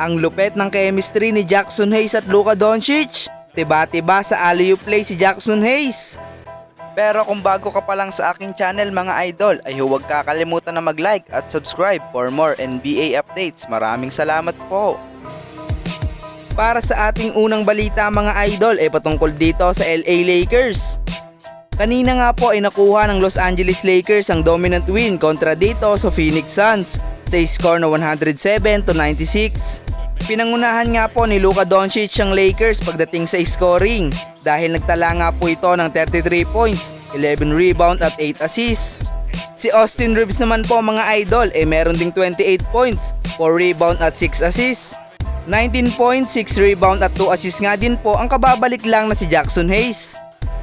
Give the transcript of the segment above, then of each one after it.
Ang lupet ng chemistry ni Jackson Hayes at Luka Doncic. Tiba-tiba sa alley play si Jackson Hayes. Pero kung bago ka pa lang sa aking channel mga idol ay huwag kakalimutan na mag-like at subscribe for more NBA updates. Maraming salamat po. Para sa ating unang balita mga idol ay patungkol dito sa LA Lakers. Kanina nga po ay nakuha ng Los Angeles Lakers ang dominant win kontra dito sa Phoenix Suns sa score na 107 to 96. Pinangunahan nga po ni Luka Doncic ang Lakers pagdating sa scoring dahil nagtala nga po ito ng 33 points, 11 rebound at 8 assists. Si Austin Reeves naman po mga idol ay meron ding 28 points, 4 rebound at 6 assists. 19 points, 6 rebound at 2 assists nga din po ang kababalik lang na si Jackson Hayes.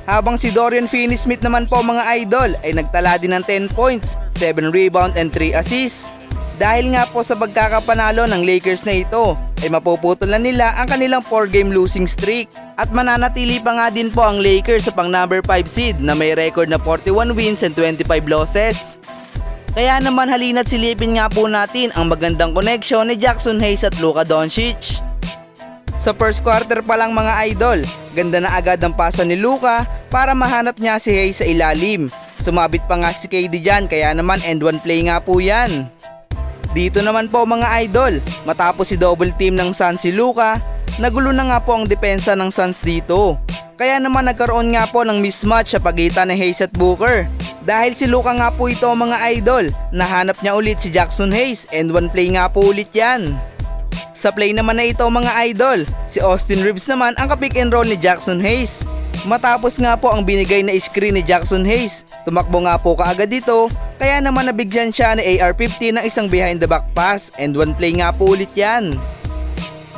Habang si Dorian Finney-Smith naman po mga idol ay nagtala din ng 10 points, 7 rebound and 3 assists. Dahil nga po sa pagkakapanalo ng Lakers na ito, ay mapuputol na nila ang kanilang 4-game losing streak. At mananatili pa nga din po ang Lakers sa pang number 5 seed na may record na 41 wins and 25 losses. Kaya naman halina't silipin nga po natin ang magandang connection ni Jackson Hayes at Luka Doncic. Sa first quarter pa lang mga idol, ganda na agad ang pasa ni Luka para mahanap niya si Hayes sa ilalim. Sumabit pa nga si KD dyan kaya naman end one play nga po yan. Dito naman po mga idol, matapos si double team ng Suns si Luka, nagulo na nga po ang depensa ng Suns dito. Kaya naman nagkaroon nga po ng mismatch sa pagitan ni Hayes at Booker. Dahil si Luka nga po ito mga idol, nahanap niya ulit si Jackson Hayes and one play nga po ulit yan. Sa play naman na ito mga idol, si Austin Reeves naman ang kapick and roll ni Jackson Hayes. Matapos nga po ang binigay na screen ni Jackson Hayes, tumakbo nga po kaagad dito, kaya naman nabigyan siya ni AR-15 ng isang behind the back pass and one play nga po ulit yan.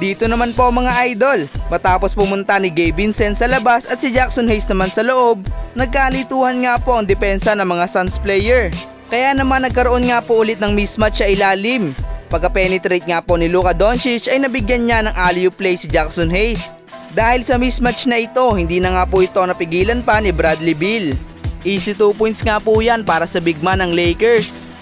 Dito naman po mga idol, matapos pumunta ni Gabe Vincent sa labas at si Jackson Hayes naman sa loob, nagkalituhan nga po ang depensa ng mga Suns player. Kaya naman nagkaroon nga po ulit ng mismatch sa ilalim. Pagka-penetrate nga po ni Luka Doncic ay nabigyan niya ng alley play si Jackson Hayes. Dahil sa mismatch na ito, hindi na nga po ito napigilan pa ni Bradley Beal. Easy 2 points nga po yan para sa big man ng Lakers.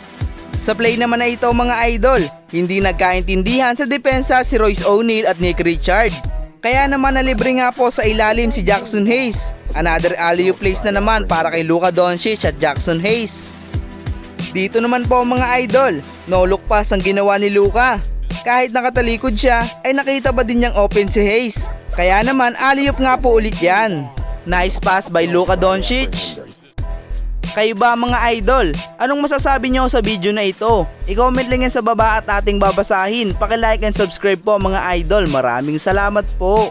Sa play naman na ito mga idol, hindi nagkaintindihan sa depensa si Royce O'Neal at Nick Richard. Kaya naman nalibre nga po sa ilalim si Jackson Hayes. Another alley place na naman para kay Luka Doncic at Jackson Hayes. Dito naman po mga idol, no look pass ang ginawa ni Luka. Kahit nakatalikod siya, ay nakita ba din niyang open si Hayes. Kaya naman alley nga po ulit yan. Nice pass by Luka Doncic. Kayo ba mga idol? Anong masasabi nyo sa video na ito? I-comment lang yan sa baba at ating babasahin. Paki-like and subscribe po mga idol. Maraming salamat po.